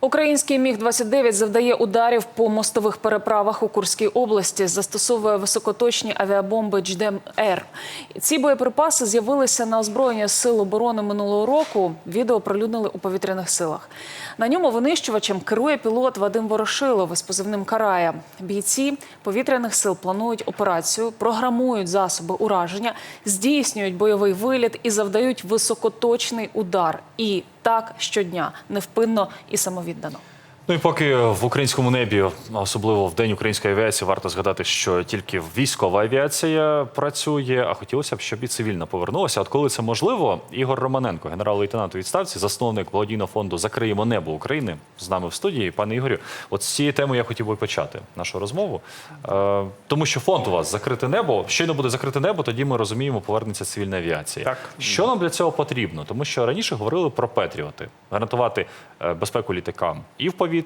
Український міг 29 завдає ударів по мостових переправах у Курській області. Застосовує високоточні авіабомби «Дждем Р». Ці боєприпаси з'явилися на озброєння сил оборони минулого року. Відео оприлюднили у повітряних силах. На ньому винищувачем керує пілот Вадим Ворошилов із позивним Карая. Бійці повітряних сил планують операцію, програмують засоби ураження, здійснюють бойовий виліт і завдають високоточний удар. І так щодня невпинно і самовіддано. Ну і поки в українському небі, особливо в день української авіації, варто згадати, що тільки військова авіація працює, а хотілося б, щоб і цивільна повернулася. От коли це можливо, Ігор Романенко, генерал-лейтенант у відставці, засновник благодійного фонду Закриємо небо України з нами в студії. Пане Ігорю, от з цієї теми я хотів би почати нашу розмову, е, тому що фонд у вас закрите небо. Щойно буде закрите небо, тоді ми розуміємо, повернеться цивільна авіація. Так. Що нам для цього потрібно? Тому що раніше говорили про Петріоти, гарантувати е, безпеку літакам і в повітрі,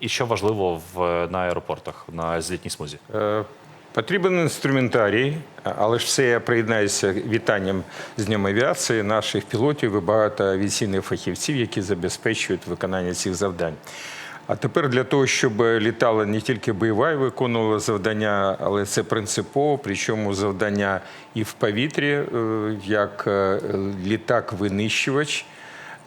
і що важливо в на аеропортах на злітній смузі. Е, Потрібен інструментарій, але ж все я приєднаюся вітанням з Днем авіації наших пілотів і багато авіаційних фахівців, які забезпечують виконання цих завдань. А тепер для того, щоб літала не тільки бойова і виконувала завдання, але це принципово, причому завдання і в повітрі, е, як е, літак-винищувач.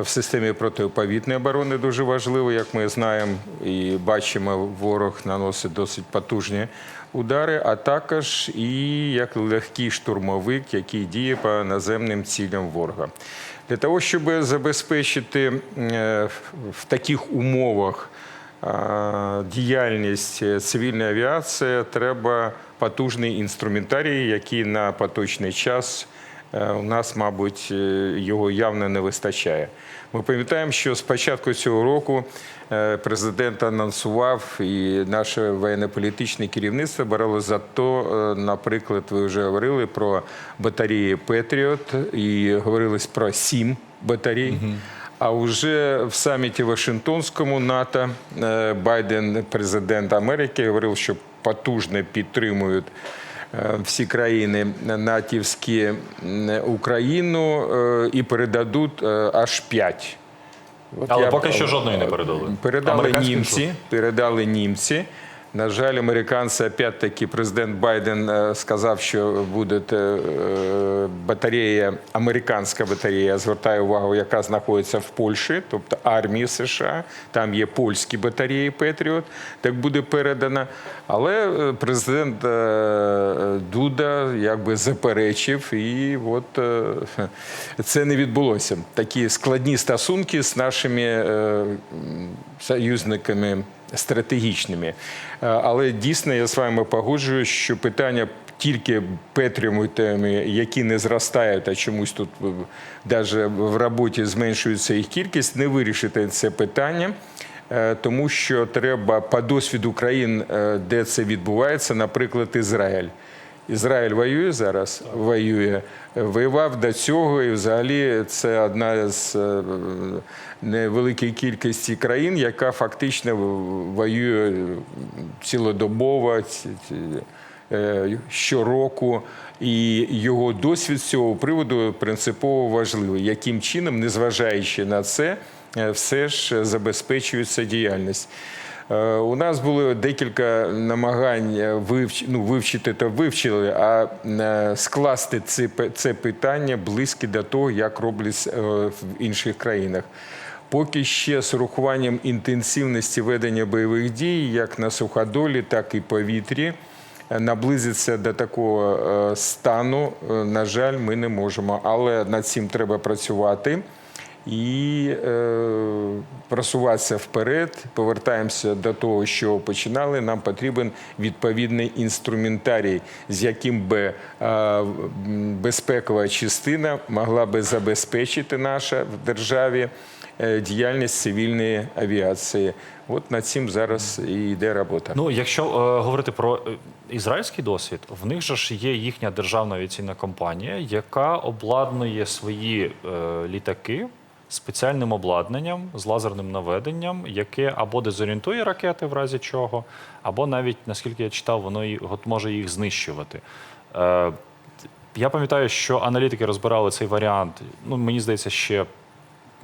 В системі протиповітної оборони дуже важливо, як ми знаємо і бачимо, ворог наносить досить потужні удари, а також і як легкий штурмовик, який діє по наземним цілям ворога. Для того, щоб забезпечити е, в таких умовах е, діяльність цивільної авіації, треба потужний інструментарій, який на поточний час у нас, мабуть, е, його явно не вистачає. Ми пам'ятаємо, що з початку цього року е, президент анонсував і наше воєнно-політичне керівництво бороло за то, наприклад, ви вже говорили про батареї Петріот і говорилось про сім батарей. А вже в саміті Вашингтонському НАТО Байден, президент Америки, говорив, що потужно підтримують е, всі країни натівські Україну е, і передадуть е, аж п'ять. Але я- поки що жодної не передали. Передали Американські німці. Передали німці. На жаль, американці, опять-таки, президент Байден е, сказав, що буде батарея, американська батарея, звертаю увагу, яка знаходиться в Польщі, тобто армії США. Там є польські батареї Петріот, так буде передано. Але е, президент е, Дуда якби заперечив, і от е, це не відбулося. Такі складні стосунки з нашими союзниками стратегічними. Е, Але дійсно я з вами погоджуюсь, що питання тільки петріотами, які не зростають, а чомусь тут навіть в роботі зменшується їх кількість, не вирішити це питання. Е, Тому що треба по досвіду країн, е, де це відбувається, наприклад, Ізраїль. Ізраїль воює зараз, воює, воював до цього, і взагалі це одна з е, невеликої кількості країн, яка фактично воює цілодобово ці- ці- е, щороку. І його досвід з цього приводу принципово важливий. Яким чином, незважаючи на це, е, все ж забезпечується діяльність. Е, У нас було декілька намагань е, вивч... ну, вивчити то вивчили, а е, скласти це, це питання близько до того, як роблять в інших країнах. Поки ще з урахуванням інтенсивності ведення бойових дій, як на суходолі, так і повітрі, наблизитися до такого стану, на жаль, ми не можемо. Але над цим треба працювати і е, просуватися вперед. Повертаємося до того, що починали. Нам потрібен відповідний інструментарій, з яким би е, безпекова частина могла би забезпечити наша в державі е, діяльність цивільної авіації. От над цим зараз і йде робота. Ну, якщо е, говорити про е, ізраїльський досвід, в них же ж є їхня державна авіаційна компанія, яка обладнує свої е, літаки спеціальним обладнанням з лазерним наведенням, яке або дезорієнтує ракети в разі чого, або навіть, наскільки я читав, воно може їх знищувати. Е, я пам'ятаю, що аналітики розбирали цей варіант. Ну, мені здається, ще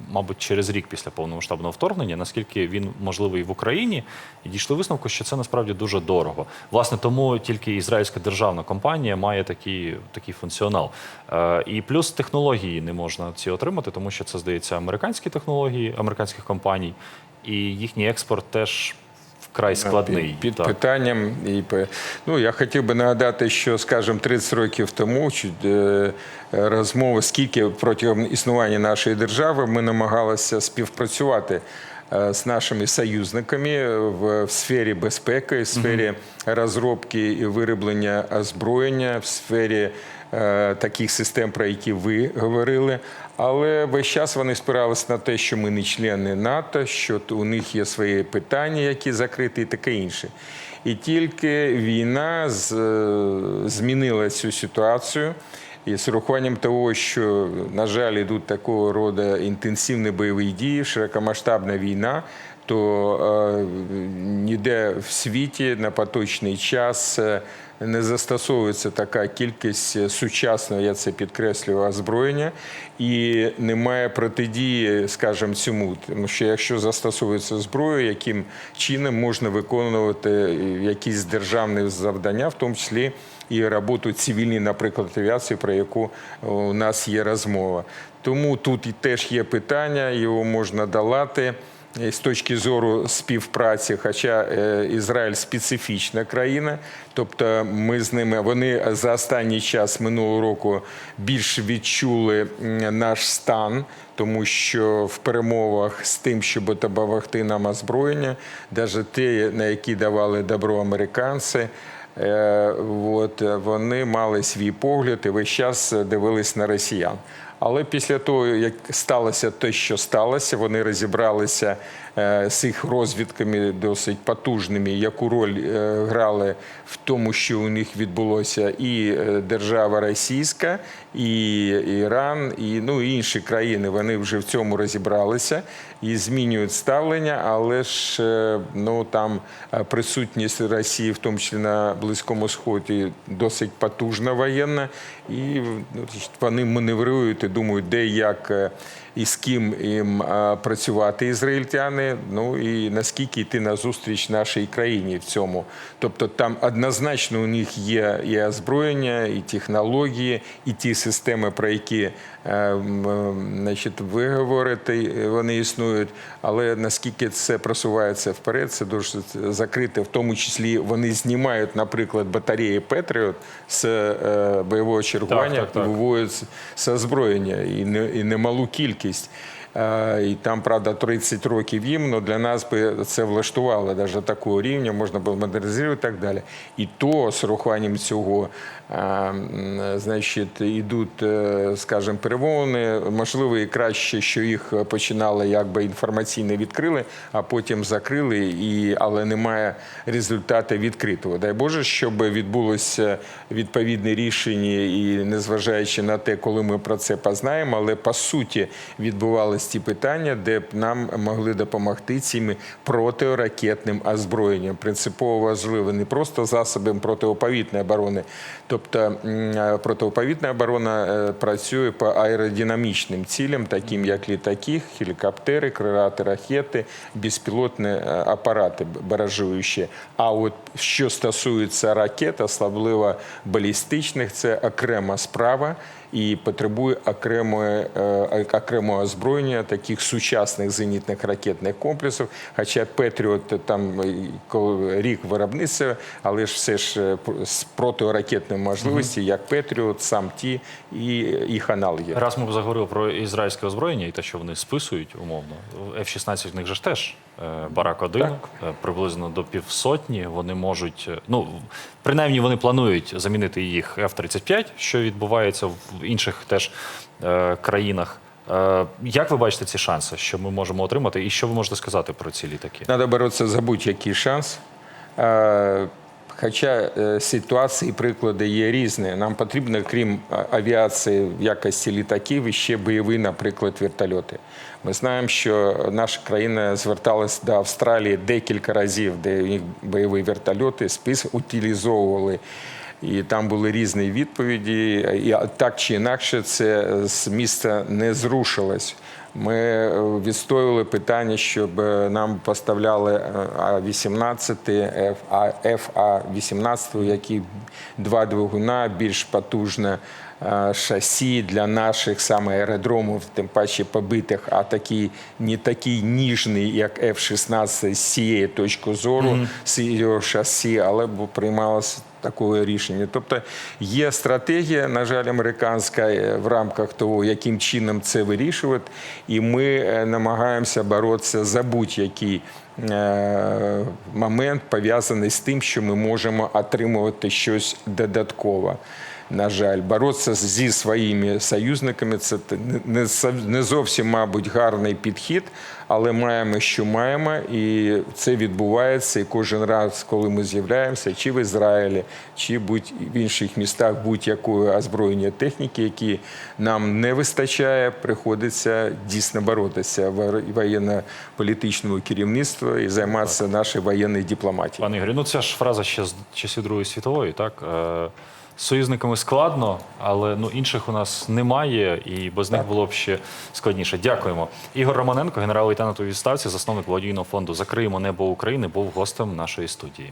мабуть, через рік після повномасштабного вторгнення, наскільки він можливий в Україні, і дійшли висновку, що це насправді дуже дорого. Власне, тому тільки ізраїльська державна компанія має такий, такий функціонал. Е, і плюс технології не можна ці отримати, тому що це здається американські технології американських компаній, і їхній експорт теж вкрай складний. Під, Так. питанням. І, ну, я хотів би нагадати, що, скажімо, 30 років тому е, розмови, скільки протягом існування нашої держави ми намагалися співпрацювати е, з нашими союзниками в, в сфері безпеки, в сфері розробки і вироблення озброєння, в сфері е, таких систем, про які ви говорили. Але весь час вони спиралися на те, що ми не члени НАТО, що у них є свої питання, які закриті, і таке інше. І тільки війна е, змінила цю ситуацію. І з урахуванням того, що, на жаль, йдуть такого роду інтенсивні бойові дії, широкомасштабна війна, то е, ніде в світі на поточний час е, не застосовується така кількість сучасного, я це підкреслюю, озброєння, і немає протидії, скажімо, цьому. Тому що якщо застосовується зброя, яким чином можна виконувати якісь державні завдання, в тому числі і роботу цивільній, наприклад, авіації, про яку у нас є розмова. Тому тут і теж є питання, його можна долати. І з точки зору співпраці, хоча е, Ізраїль специфічна країна, тобто ми з ними вони за останній час минулого року більш відчули наш стан, тому що в перемовах з тим, щоб допомогти нам озброєння, навіть ті, на які давали добро американці. Е, От вони мали свій погляд і весь час дивились на росіян. Але після того, як сталося те, що сталося, вони розібралися з їх розвідками досить потужними, яку роль е, грали в тому, що у них відбулося і е, держава російська, і Іран, і ну інші країни. Вони вже в цьому розібралися і змінюють ставлення, але ж е, ну там е, присутність Росії, в тому числі на Близькому Сході, досить потужна воєнна, і ну, вони маневрують і думають, де як. е, І з ким їм е, працювати ізраїльтяни, ну і наскільки йти на зустріч нашій країні в цьому. Тобто там однозначно у них є і озброєння, і технології, і ті системи, про які е, е, значить, ви говорите, вони існують. Але наскільки це просувається вперед, це дуже закрите. В тому числі вони знімають, наприклад, батареї Петріот з е, бойового чергування так, так. і виводять з- озброєння і, не, і немалу кількість. І там, правда, 30 років їм, але для нас би це влаштувало навіть такого рівня, можна було модернізувати і так далі. І то з урахуванням цього, значить, йдуть, е, скажімо, перемовини. Можливо, і краще, що їх починали якби інформаційно відкрили, а потім закрили, і, але немає результату відкритого. Дай Боже, щоб відбулося відповідне рішення, і незважаючи на те, коли ми про це познаємо, але по суті відбувалися ті питання, де б нам могли допомогти цими протиракетним озброєнням. Принципово важливо не просто засобом протиповітряної оборони, тобто м, протиповітряна оборона е, працює по аеродинамічним цілям, таким як літаки, гелікоптери, крилаті ракети, безпілотні е, апарати баражуючі. А от що стосується ракет, особливо балістичних, це окрема справа і потребує окремої, е, окремого озброєння таких сучасних зенітних ракетних комплексів. Хоча Петріот там е, рік виробництва, але ж все ж е, з протиракетними можливості, як Петріот, сам ті і їх аналоги. Раз ми заговорили про ізраїльське озброєння і те, що вони списують умовно. F-16 в них же ж теж барак 1 Так. е, приблизно до півсотні. Вони можуть, е, ну принаймні вони планують замінити їх F-35, що відбувається в інших теж е, країнах. Е, Як ви бачите ці шанси, що ми можемо отримати, і що ви можете сказати про ці літаки? Треба боротися за будь-який шанс. Хоча е, ситуації приклади є різні. Нам потрібно, крім авіації в якості літаків, ще бойові, наприклад, вертольоти. Ми знаємо, що наша країна зверталась до Австралії декілька разів, де них бойові вертольоти спис утилізовували. І там були різні відповіді, і так чи інакше це з місця не зрушилось. Ми е, відстоювали питання, щоб е, нам поставляли е, А-18, ФА-18, які два двигуна, більш потужне шасі для наших саме аеродромів, тим паче побитих, а такий не такий ніжний, як F-16 з цієї точки зору, з його шасі, але приймалося такого рішення. Тобто є стратегія, на жаль, американська е, в рамках того, яким чином це вирішувати, і ми е, намагаємося боротися за будь-який е, момент пов'язаний з тим, що ми можемо отримувати щось додаткове. На жаль, боротися зі своїми союзниками це не, зовсім, мабуть, гарний підхід, але маємо, що маємо, і це відбувається. І кожен раз, коли ми з'являємося, чи в Ізраїлі, чи будь в інших містах будь-якої озброєння техніки, які нам не вистачає, приходиться дійсно боротися в воєнно-політичному керівництву і займатися нашою воєнною дипломатією. Пане Ігорі, ну це ж фраза ще з часів Другої світової, так? З союзниками складно, але ну інших у нас немає, і без них було б ще складніше. Дякуємо. Ігор Романенко, генерал-лейтенант у відставці, засновник благодійного фонду Закриємо небо України, був гостем нашої студії.